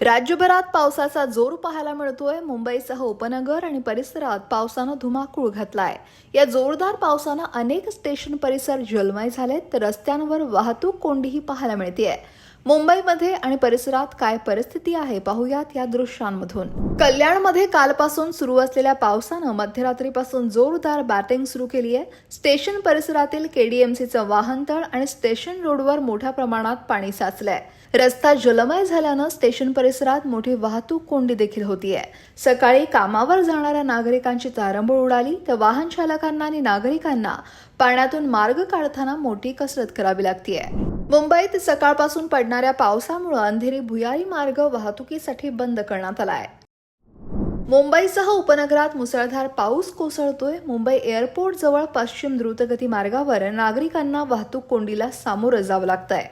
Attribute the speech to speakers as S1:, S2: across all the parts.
S1: राज्यभरात पावसाचा जोर पाहायला मिळतोय. मुंबईसह उपनगर आणि परिसरात पावसानं धुमाकूळ घातलाय. या जोरदार पावसानं अनेक स्टेशन परिसर जलमय झालेत तर रस्त्यांवर वाहतूक कोंडीही पाहायला मिळतीये. मुंबईमध्ये आणि परिसरात काय परिस्थिती आहे पाहूयात या दृश्यांमधून. कल्याणमध्ये कालपासून सुरू असलेल्या पावसानं मध्यरात्रीपासून जोरदार बॅटिंग सुरू केली आहे स्टेशन परिसरातील केडीएमसीचं वाहनतळ आणि स्टेशन रोडवर मोठ्या प्रमाणात पाणी साचलंय. रस्ता जलमय झाल्यानं स्टेशन परिसरात मोठी वाहतूक कोंडी देखील होतीये. सकाळी कामावर जाणाऱ्या नागरिकांची तारंबळ उडाली. तर वाहन चालकांना आणि नागरिकांना पाण्यातून मार्ग काढताना मोठी कसरत करावी लागतीये. मुंबईत सकाळपासून पडणाऱ्या पावसामुळे अंधेरी भुयारी मार्ग वाहतुकीसाठी बंद करण्यात आलाय. मुंबईसह उपनगरात मुसळधार पाऊस कोसळतोय. मुंबई एअरपोर्ट जवळ पश्चिम द्रुतगती मार्गावर नागरिकांना वाहतूक कोंडीला सामोरं जावं लागतंय.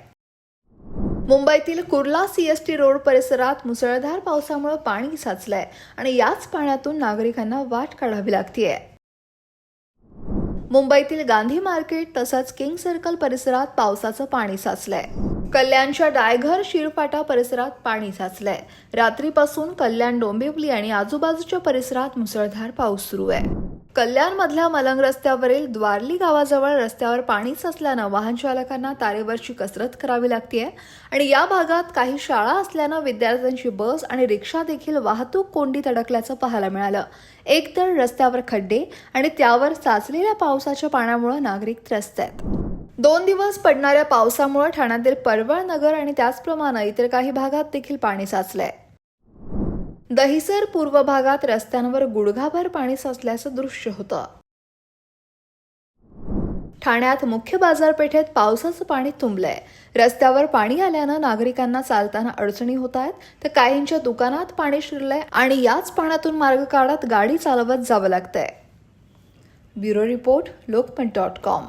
S1: मुंबईतील कुर्ला सीएसटी रोड परिसरात मुसळधार पावसामुळे पाणी साचलंय आणि याच पाण्यातून नागरिकांना वाट काढावी लागतीये. मुंबईतील गांधी मार्केट तसंच किंग सर्कल परिसरात पावसाचं पाणी साचलंय. कल्याणच्या डायघर शिरफाटा परिसरात पाणी साचलंय. रात्रीपासून कल्याण डोंबिवली आणि आजूबाजूच्या परिसरात मुसळधार पाऊस सुरू आहे. कल्याणमधल्या मलंग रस्त्यावरील द्वारली गावाजवळ रस्त्यावर पाणी साचल्यानं वाहन चालकांना तारेवरची कसरत करावी लागते आणि या भागात काही शाळा असल्यानं विद्यार्थ्यांची बस आणि रिक्षा देखील वाहतूक कोंडीत अडकल्याचं पाहायला मिळालं. एकतर रस्त्यावर खड्डे आणि त्यावर साचलेल्या पावसाच्या पाण्यामुळे नागरिक त्रस्त आहेत. दोन दिवस पडणाऱ्या पावसामुळे ठाण्यातील परवळ नगर आणि त्याचप्रमाणे इतर काही भागात देखील पाणी साचलंय. दहिसर पूर्व भागात रस्त्यांवर गुडघाभर पाणी साचल्याचं दृश्य होतं. ठाण्यात मुख्य बाजारपेठेत पावसाचं पाणी तुंबलंय. रस्त्यावर पाणी आल्यानं नागरिकांना चालताना अडचणी होत आहेत तर काहींच्या दुकानात पाणी शिरलंय आणि याच पाण्यातून मार्ग काढत गाडी चालवत जावं लागतंय. Bureau report Lokmat dot com.